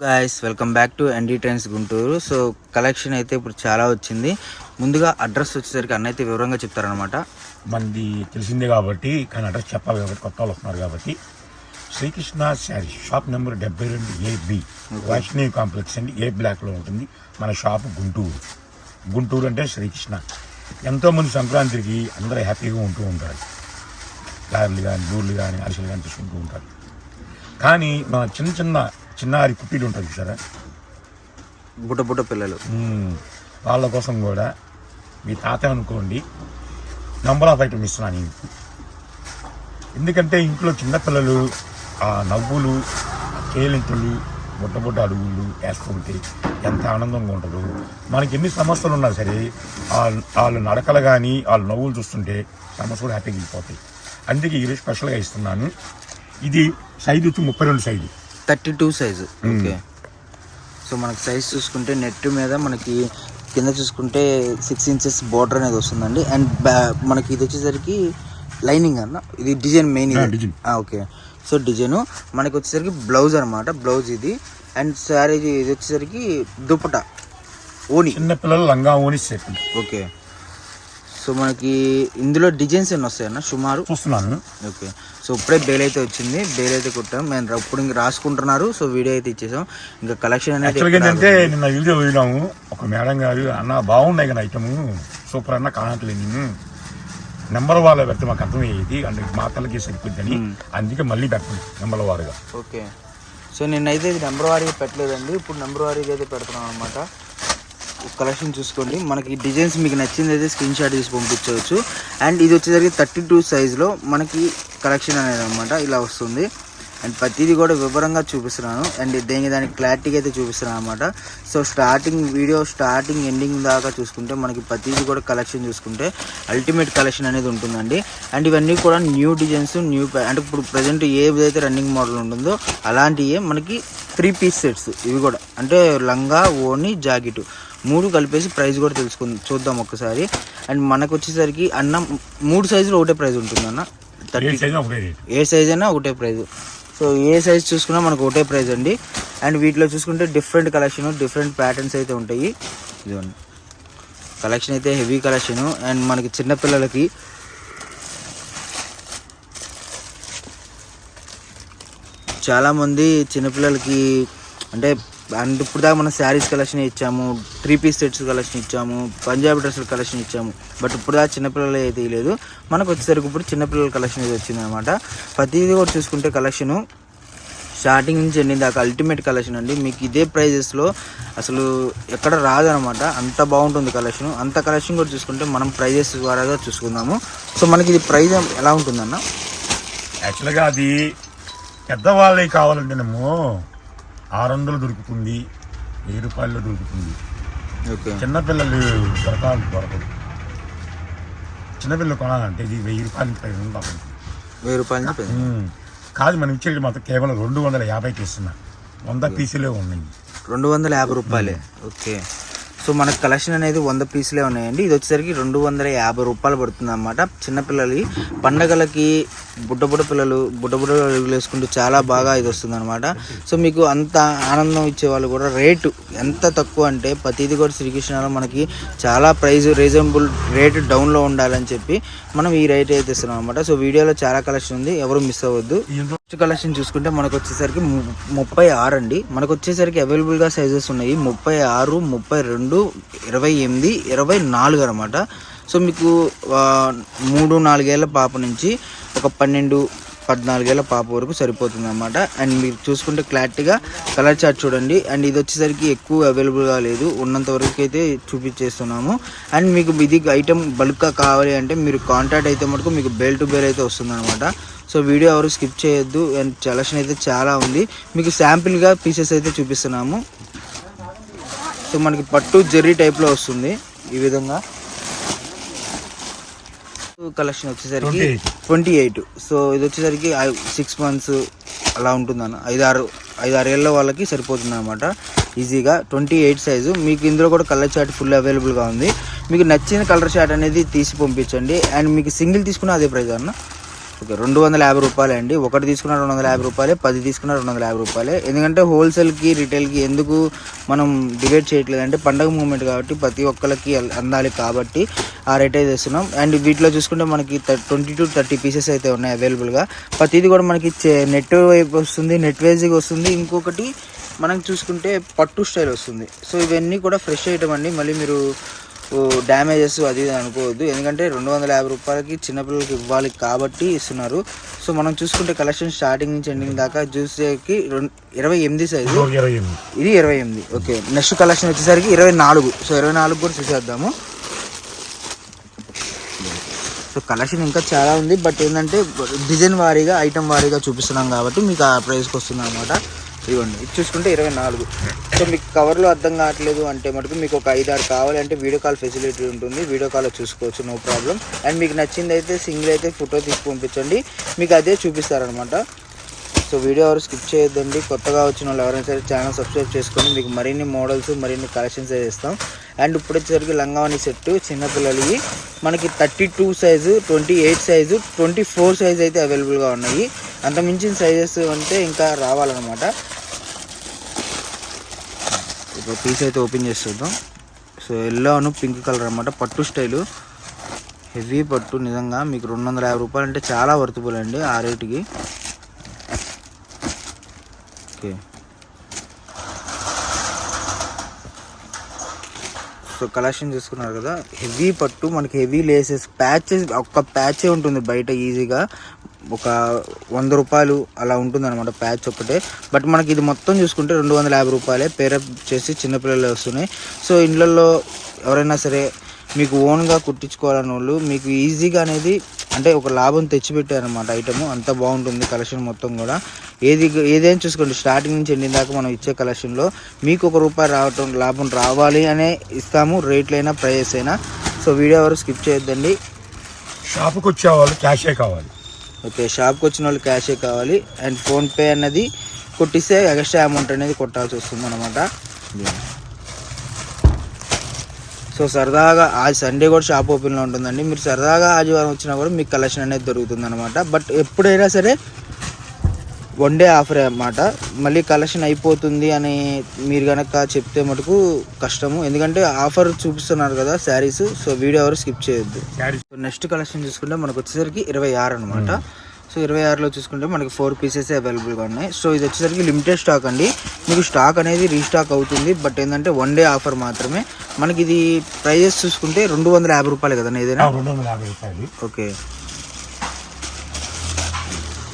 Guys welcome back to ND trains Guntur so collection అయితే ఇప్పుడు చాలా వచ్చింది. ముందుగా అడ్రస్ వచ్చేసరికి అన్న అయితే వివరంగా చెప్తారనమాట మంది తెలిసిందే కాబట్టి కానీ అడ్రస్ చెప్పాలి కాబట్టి కొత్త వాళ్ళు వస్తున్నారు కాబట్టి. శ్రీకృష్ణ శారీ షాప్ నెంబర్ డెబ్బై రెండు ఏబి వైష్ణవి కాంప్లెక్స్ అండి. ఏ బ్లాక్లో ఉంటుంది. మన షాప్ గుంటూరు. గుంటూరు అంటే శ్రీకృష్ణ. ఎంతోమంది సంక్రాంతికి అందరూ హ్యాపీగా ఉంటూ ఉంటారు. లారీలు కానీ బూర్లు కానీ అరిసెలు కానీ తీసుకుంటూ ఉంటారు. కానీ మన చిన్న చిన్న చిన్నారి కుప్పీలు ఉంటుంది చూసారా బుట్ట బుట్ట పిల్లలు. వాళ్ళ కోసం కూడా మీ తాత అనుకోండి నంబర్ ఆఫ్ ఐటమ్ ఇస్తున్నాను నేను. ఎందుకంటే ఇంట్లో చిన్నపిల్లలు ఆ నవ్వులు కేలింతలు బుట్ట బుట్ట అడుగులు వేస్తుంటే ఎంత ఆనందంగా ఉంటుందో. మనకి ఎన్ని సమస్యలు ఉన్నా సరే వాళ్ళ వాళ్ళ నడకలు కానీ వాళ్ళ నవ్వులు చూస్తుంటే సమస్య కూడా హ్యాపీగా వెళ్ళిపోతాయి. అందుకే ఈరోజు స్పెషల్గా ఇస్తున్నాను. ఇది సైజు వచ్చి ముప్పై రెండు size. Thirty two size. Okay. So మనకి సైజ్ చూసుకుంటే నెట్ మీద మనకి కింద చూసుకుంటే సిక్స్ ఇంచెస్ బార్డర్ అనేది వస్తుందండి. అండ్ మనకి ఇది వచ్చేసరికి లైనింగ్ అన్న. ఇది design main. Okay. So design మనకి వచ్చేసరికి బ్లౌజ్ అనమాట బ్లౌజ్ ఇది. అండ్ శారీ ఇది వచ్చేసరికి దుపట ఓని చిన్నపిల్లలు లంగా ఓని సెట్ ఓకే. సో మనకి ఇందులో డిజైన్స్ ఎన్ని వస్తాయన్న? సుమారు? చూస్తున్నాను ఓకే. సో ఇప్పుడే బేల్ అయితే వచ్చింది. బేల్ అయితే కొట్టాం. మేము ఇప్పుడు ఇంక రాసుకుంటున్నారు. సో వీడియో అయితే ఇచ్చేసాం. ఇంకా కలెక్షన్ అనేది ఏంటంటే నిన్న వీడియో వదిలాము ఒక మేడం గారు అన్న బాగున్నాయి కదా ఐటమ్ సూపర్ అన్న కానట్లేదు నేను నెంబర్ వాళ్ళ పెడితే మాకు అర్థమయ్యేది. అంటే మా తలకి సరిపోద్దని. అందుకే మళ్ళీ పెట్టండి నెంబర్ వారుగా ఓకే. సో నిన్నైతే ఇది నెంబర్ వారీగా పెట్టలేదండి. ఇప్పుడు నెంబర్ వారీగా అయితే పెడుతున్నాం అనమాట కలెక్షన్ చూసుకోండి. మనకి డిజైన్స్ మీకు నచ్చింది అయితే స్క్రీన్ షాట్ తీసి పంపించవచ్చు. అండ్ ఇది వచ్చేసరికి థర్టీ టూ సైజ్లో మనకి కలెక్షన్ అనేది అనమాట ఇలా వస్తుంది. అండ్ ప్రతిదీ కూడా వివరంగా చూపిస్తున్నాను. అండ్ దేనికి దానికి క్లారిటీగా అయితే చూపిస్తున్నాను అనమాట so starting video starting ending దాకా చూసుకుంటే మనకి ప్రతిదీ కూడా కలెక్షన్ చూసుకుంటే అల్టిమేట్ కలెక్షన్ అనేది ఉంటుందండి. అండ్ ఇవన్నీ కూడా న్యూ డిజైన్స్ న్యూ అంటే ఇప్పుడు ప్రజెంట్ ఏదైతే రన్నింగ్ మోడల్ ఉంటుందో అలాంటివే మనకి త్రీ పీస్ సెట్స్ ఇవి కూడా. అంటే లంగా ఓని జాకెట్. మూడు కలిపేసి ప్రైస్ కూడా తెలుసుకుందాం. చూద్దాం ఒక్కసారి. అండ్ మనకు వచ్చేసరికి అన్న మూడు సైజులు ఒకటే ప్రైస్ ఉంటుంది అన్న. థర్టీ ఏ సైజ్ అయినా ఒకటే ప్రైస్. సో ఏ సైజ్ చూసుకున్నా మనకు ఒకటే ప్రైస్ అండి. అండ్ వీటిలో చూసుకుంటే డిఫరెంట్ కలెక్షన్ డిఫరెంట్ ప్యాటర్న్స్ అయితే ఉంటాయి. ఇదిగోండి. కలెక్షన్ అయితే హెవీ కలెక్షన్. అండ్ మనకి చిన్నపిల్లలకి చాలామంది చిన్నపిల్లలకి అంటే అండ్ ఇప్పుడు దాకా మనం శారీస్ కలెక్షన్ ఇచ్చాము త్రీ పీస్ సెట్స్ కలెక్షన్ ఇచ్చాము పంజాబీ డ్రెస్సుల కలెక్షన్ ఇచ్చాము. బట్ ఇప్పుడు దాకా చిన్నపిల్లలు అయితే లేదు. మనకు వచ్చేసరికి ఇప్పుడు చిన్నపిల్లల కలెక్షన్ అయితే వచ్చింది అనమాట ప్రతిదీ కూడా చూసుకుంటే కలెక్షను స్టార్టింగ్ నుంచి ఎండింగ్ దాకా అల్టిమేట్ కలెక్షన్ అండి. మీకు ఇదే ప్రైజెస్లో అసలు ఎక్కడ రాదనమాట అంత బాగుంటుంది కలెక్షన్. అంత కలెక్షన్ కూడా చూసుకుంటే మనం ప్రైజెస్ ద్వారా చూసుకుందాము. సో మనకి ఇది ప్రైజ్ ఎలా ఉంటుందన్న? యాక్చువల్గా అది పెద్దవాళ్ళకి కావాలంటేనేమో ఆరు వందలు దొరుకుతుంది వెయ్యి రూపాయల్లో దొరుకుతుంది. ఓకే. చిన్నపిల్లలు దొరకాలంటే దొరకదు. చిన్నపిల్లలు కొనాలంటే ఇది వెయ్యి రూపాయలు ఉంటుంది. వెయ్యి రూపాయల నుంచి. కాదు మనం ఇచ్చేది మాత్రం కేవలం రెండు వందల యాభైకి ఇస్తున్నా వంద పీసులే ఉన్నాయి. రెండు వందల యాభై రూపాయలే. ఓకే. సో మనకు కలెక్షన్ అనేది వంద పీసులే ఉన్నాయండి. ఇది వచ్చేసరికి రెండు వందల యాభై రూపాయలు పడుతుంది అనమాట చిన్నపిల్లలకి పండగలకి బుడ్డ బుడ్డ పిల్లలు బుడ్డ బుడ్డ అడుగులు వేసుకుంటూ చాలా బాగా ఇది వస్తుంది అనమాట సో మీకు అంత ఆనందం ఇచ్చే వాళ్ళు కూడా రేటు ఎంత తక్కువ అంటే ప్రతిది కూడా శ్రీకృష్ణలో మనకి చాలా ప్రైస్ రీజనబుల్ రేటు డౌన్లో ఉండాలని చెప్పి మనం ఈ రేట్ అయితే ఇస్తున్నాం అనమాట సో వీడియోలో చాలా కలెక్షన్ ఉంది ఎవరు మిస్ అవ్వద్దు. ఫస్ట్ కలెక్షన్ చూసుకుంటే మనకు వచ్చేసరికి ము- ముప్పై ఆరు అండి. మనకు వచ్చేసరికి అవైలబుల్గా సైజెస్ ఉన్నాయి. ముప్పై ఆరు ముప్పై రెండు ఇరవై ఎనిమిది ఇరవై నాలుగు అనమాట సో మీకు మూడు నాలుగేళ్ళ పాప నుంచి ఒక పన్నెండు పద్నాలుగేళ్ళ పాప వరకు సరిపోతుంది అనమాట అండ్ మీరు చూసుకుంటే క్లారిటీగా కలర్ చార్ట్ చూడండి. అండ్ ఇది వచ్చేసరికి ఎక్కువ అవైలబుల్గా లేదు. ఉన్నంత వరకు అయితే చూపించేస్తున్నాము. అండ్ మీకు ఇది ఐటమ్ బల్క్గా కావాలి అంటే మీరు కాంటాక్ట్ అయితే మటుకు మీకు బేల్ టు బేల్ అయితే వస్తుంది అనమాట సో వీడియో ఎవరు స్కిప్ చేయొద్దు. అండ్ కలెక్షన్ అయితే చాలా ఉంది. మీకు శాంపిల్గా పీసెస్ అయితే చూపిస్తున్నాము. సో మనకి పట్టు జెర్రీ టైప్లో వస్తుంది ఈ విధంగా. కలెక్షన్ వచ్చేసరికి 28. Twenty eight. సో ఇది వచ్చేసరికి సిక్స్ మంత్స్ అలా ఉంటుందన్న. ఐదారు ఐదారు ఏళ్ళ వాళ్ళకి సరిపోతుంది అనమాట ఈజీగా ట్వంటీ ఎయిట్ సైజు మీకు ఇందులో కూడా కలర్ చార్ట్ ఫుల్ అవైలబుల్గా ఉంది. మీకు నచ్చిన కలర్ చార్ట్ అనేది తీసి పంపించండి. అండ్ మీకు సింగిల్ తీసుకున్న అదే ప్రైస్ అన్న. ఓకే రెండు వందల యాభై రూపాయలే అండి. ఒకటి తీసుకున్న రెండు వందల యాభై రూపాయలే పది తీసుకున్న రెండు వందల యాభై రూపాయలే. ఎందుకంటే హోల్సేల్కి రిటైల్కి ఎందుకు మనం డివైడ్ చేయట్లేదు అంటే పండగ మూమెంట్ కాబట్టి ప్రతి ఒక్కరికి అందాలి కాబట్టి ఆ రేట్ అయితే ఇస్తున్నాం. అండ్ వీటిలో చూసుకుంటే మనకి ట్వంటీ టు థర్టీ పీసెస్ అయితే ఉన్నాయి అవైలబుల్గా ప్రతిది కూడా మనకి నెట్ వైపు వస్తుంది నెట్ వైజ్గా వస్తుంది. ఇంకొకటి మనం చూసుకుంటే పట్టు స్టైల్ వస్తుంది. సో ఇవన్నీ కూడా ఫ్రెష్ ఐటమ్ అండి. మళ్ళీ మీరు డ్యామేజెస్ అది అనుకోవద్దు. ఎందుకంటే రెండు వందల యాభై రూపాయలకి చిన్నపిల్లలకి ఇవ్వాలి కాబట్టి ఇస్తున్నారు. సో మనం చూసుకుంటే కలెక్షన్ స్టార్టింగ్ నుంచి ఎండింగ్ దాకా చూసేకి రెండు ఇరవై ఎనిమిది సైజు ఇది ఇరవై ఎనిమిది. ఓకే నెక్స్ట్ కలెక్షన్ వచ్చేసరికి ఇరవై నాలుగు. సో ఇరవై నాలుగు కూడా చూసేద్దాము. సో కలెక్షన్ ఇంకా చాలా ఉంది. బట్ ఏంటంటే డిజైన్ వారీగా ఐటమ్ వారీగా చూపిస్తున్నాం కాబట్టి మీకు ఆ ప్రైస్కి వస్తుంది అనమాట ఇవ్వండి ఇది చూసుకుంటే ఇరవై నాలుగు. సో మీకు కవర్లో అర్థం కావట్లేదు అంటే మటుకు మీకు ఒక ఐదు ఆరు కావాలి అంటే వీడియో కాల్ ఫెసిలిటీ ఉంటుంది. వీడియో కాల్లో చూసుకోవచ్చు నో ప్రాబ్లం అండ్ మీకు నచ్చింది అయితే సింగిల్ అయితే ఫోటో తీసి పంపించండి. మీకు అదే చూపిస్తారనమాట సో వీడియో ఎవరు స్కిప్ చేయొద్దండి. కొత్తగా వచ్చిన వాళ్ళు ఎవరైనా సరే ఛానల్ సబ్స్క్రైబ్ చేసుకొని మీకు మరిన్ని మోడల్స్ మరిన్ని కలెక్షన్స్ అయితే ఇస్తాం. అండ్ ఇప్పుడు వచ్చేసరికి లంగావని సెట్ చిన్నపిల్లలవి మనకి thirty two size twenty eight size twenty four size అయితే అవైలబుల్గా ఉన్నాయి. అంత మించిన సైజెస్ అంటే ఇంకా రావాలన్నమాట. ఇప్పుడు పీస్ అయితే ఓపెన్ చేసి చూద్దాం. సో ఎల్లోను పింక్ కలర్ అనమాట పట్టు స్టైలు. హెవీ పట్టు నిజంగా. మీకు రెండు వందల యాభై రూపాయలు అంటే చాలా వర్తుబుల్ అండి ఆ రేటుకి. ఓకే. సో కలెక్షన్ చూసుకున్నారు కదా హెవీ పట్టు మనకి హెవీ లేసెస్ ప్యాచెస్ ఒక్క ప్యాచే ఉంటుంది బయట ఈజీగా. ఒక వంద రూపాయలు అలా ఉంటుంది అనమాట ప్యాచ్ ఒక్కటే. బట్ మనకి ఇది మొత్తం చూసుకుంటే రెండు వందల యాభై రూపాయలే పేరప్ చేసి చిన్నపిల్లలు వస్తున్నాయి. సో ఇండ్లలో ఎవరైనా సరే మీకు ఓన్గా కుట్టించుకోవాలని వాళ్ళు మీకు ఈజీగా అనేది అంటే ఒక లాభం తెచ్చిపెట్టారనమాట ఐటమ్. అంత బాగుంటుంది కలెక్షన్ మొత్తం కూడా. ఏది ఏదైనా చూసుకోండి. స్టార్టింగ్ నుంచి ఎండింగ్ దాకా మనం ఇచ్చే కలెక్షన్లో మీకు ఒక రూపాయి రావటం లాభం రావాలి అనే ఇస్తాము. రేట్లైనా ప్రైజెస్ అయినా సో వీడియో ఎవరు స్కిప్ చేయొద్దండి. షాపుకి వచ్చే వాళ్ళు క్యాషే కావాలి. ఓకే షాప్కి వచ్చిన వాళ్ళు క్యాషే కావాలి. అండ్ ఫోన్పే అన్నది కొట్టిస్తే ఎక్స్ట్రా అమౌంట్ అనేది కొట్టాల్సి వస్తుంది అనమాట సో సరదాగా ఆ సండే కూడా షాప్ ఓపెన్లో ఉంటుందండి. మీరు సరదాగా ఆదివారం వచ్చినా కూడా మీకు కలెక్షన్ అనేది దొరుకుతుంది అనమాట బట్ ఎప్పుడైనా సరే వన్ డే ఆఫర్ అన్నమాట. మళ్ళీ కలెక్షన్ అయిపోతుంది అని మీరు కనుక చెప్తే మటుకు కష్టము. ఎందుకంటే ఆఫర్ చూపిస్తున్నారు కదా శారీస్ సో వీడియో ఎవరు స్కిప్ చేయొద్దు. నెక్స్ట్ కలెక్షన్ చూసుకుంటే మనకు వచ్చేసరికి ఇరవై ఆరు అనమాట సో ఇరవై ఆరులో చూసుకుంటే మనకి ఫోర్ పీసెస్ అవైలబుల్గా ఉన్నాయి. సో ఇది వచ్చేసరికి లిమిటెడ్ స్టాక్ అండి. మీకు స్టాక్ అనేది రీస్టాక్ అవుతుంది. బట్ ఏంటంటే వన్ డే ఆఫర్ మాత్రమే. మనకి ఇది ప్రైజెస్ చూసుకుంటే రెండు వందల యాభై రూపాయలు కదా ఏదైనా? రెండు వందల యాభై రూపాయలు. ఓకే.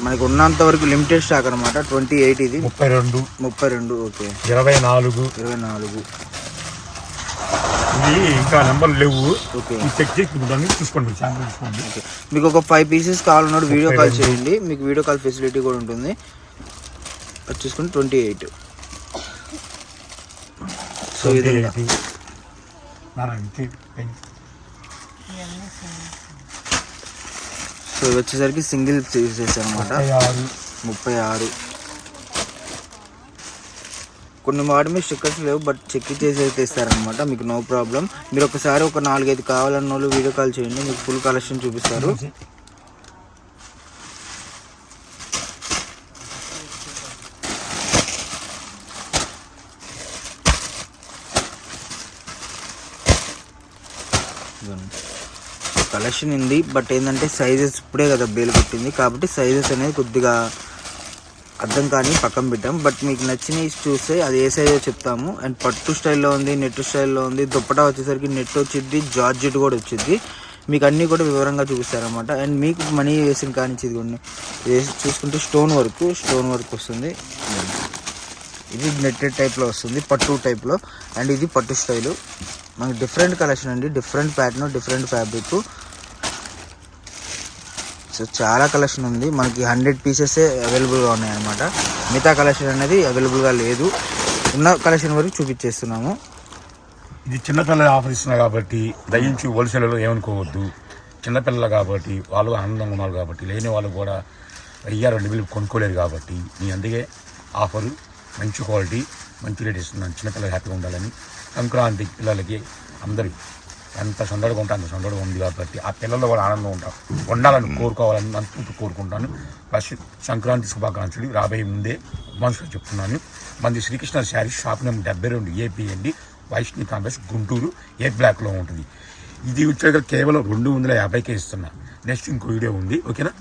మనకి ఉన్నంత వరకు లిమిటెడ్ స్టాక్ అనమాట ట్వంటీ ఎయిట్ ఇది. ముప్పై రెండు. ముప్పై రెండు ఓకే. ఇరవై నాలుగు. ఇరవై నాలుగు. ఇది ఇంకా నెంబర్లు లేవు. చెక్ చేసుకుంటాను చూసుకోండి శాంపుల్ చూసుకోండి మీకు ఒక ఫైవ్ పీసెస్ కావాలన్నాడు వీడియో కాల్ చేయండి. మీకు వీడియో కాల్ ఫెసిలిటీ కూడా ఉంటుంది. అది చూసుకుంటే ట్వంటీ ఎయిట్ సో ఇది. సో వచ్చేసరికి సింగిల్ పీసెస్ అనమాట ముప్పై ఆరు. కొన్ని వాటి మీద స్టిక్కర్స్ లేవు బట్ చెక్ చేసి అయితే ఇస్తారనమాట మీకు నో ప్రాబ్లం మీరు ఒకసారి ఒక నాలుగైదు కావాలన్న వాళ్ళు వీడియో కాల్ చేయండి మీకు ఫుల్ కలెక్షన్ చూపిస్తారు. కలెక్షన్ ఉంది బట్ ఏంటంటే సైజెస్ ఇప్పుడే కదా బేలు కొట్టింది. కాబట్టి సైజెస్ అనేది కొద్దిగా అర్థం కానీ పక్కన పెట్టాం. బట్ మీకు నచ్చినవి చూస్తే అది ఏ సైజో చెప్తాము. అండ్ పట్టు స్టైల్లో ఉంది నెట్ స్టైల్లో ఉంది. దుప్పటా వచ్చేసరికి నెట్ వచ్చింది జార్జెట్ కూడా వచ్చింది మీకు అన్నీ కూడా వివరంగా చూపిస్తారనమాట అండ్ మీకు మనీ వేసిన కానీ ఇది కొన్ని వేసి చూసుకుంటే స్టోన్ వర్క్ స్టోన్ వర్క్ వస్తుంది. ఇది నెట్టెడ్ టైప్లో వస్తుంది పట్టు టైప్లో అండ్ ఇది పట్టు స్టైలు. మనకి డిఫరెంట్ కలెక్షన్ అండి. Different pattern different fabric so చాలా కలెక్షన్ ఉంది. మనకి హండ్రెడ్ పీసెస్ అవైలబుల్గా ఉన్నాయి అనమాట మిగతా కలెక్షన్ అనేది అవైలబుల్గా లేదు. ఉన్న కలెక్షన్ వరకు చూపించేస్తున్నాము. ఇది చిన్నపిల్లలు ఆఫర్ ఇస్తున్నారు కాబట్టి దయించి హోల్సేల్లో ఏమనుకోవద్దు. చిన్నపిల్లలు కాబట్టి వాళ్ళు ఆనందంగా ఉన్నారు కాబట్టి లేని వాళ్ళు కూడా అయ్యా రెండు వేలు కొనుక్కోలేరు కాబట్టి మీ అందుకే ఆఫరు మంచి క్వాలిటీ మంచి రేట్ ఇస్తున్నాను. చిన్నపిల్లలు హ్యాపీగా ఉండాలని. సంక్రాంతి పిల్లలకి అందరి ఎంత సందడిగా ఉంటాను అంత సందడిగా ఉంది కాబట్టి ఆ పిల్లల్లో కూడా ఆనందం ఉంటాం ఉండాలని కోరుకోవాలని మనస్ఫూర్తి కోరుకుంటాను. ప్లస్ సంక్రాంతి శుభాకాంక్షలు రాబోయే ముందే మనసులో చెప్తున్నాను. మంది శ్రీకృష్ణ శారీ షాప్ నెంబర్ డెబ్బై రెండు ఏపీ అండి వైష్ణవి కాంప్లెక్స్ గుంటూరు ఏ బ్లాక్లో ఉంటుంది. ఇది వచ్చాక కేవలం రెండు వందల యాభైకే ఇస్తున్నా. నెక్స్ట్ ఇంకో వీడియో ఉంది. ఓకేనా?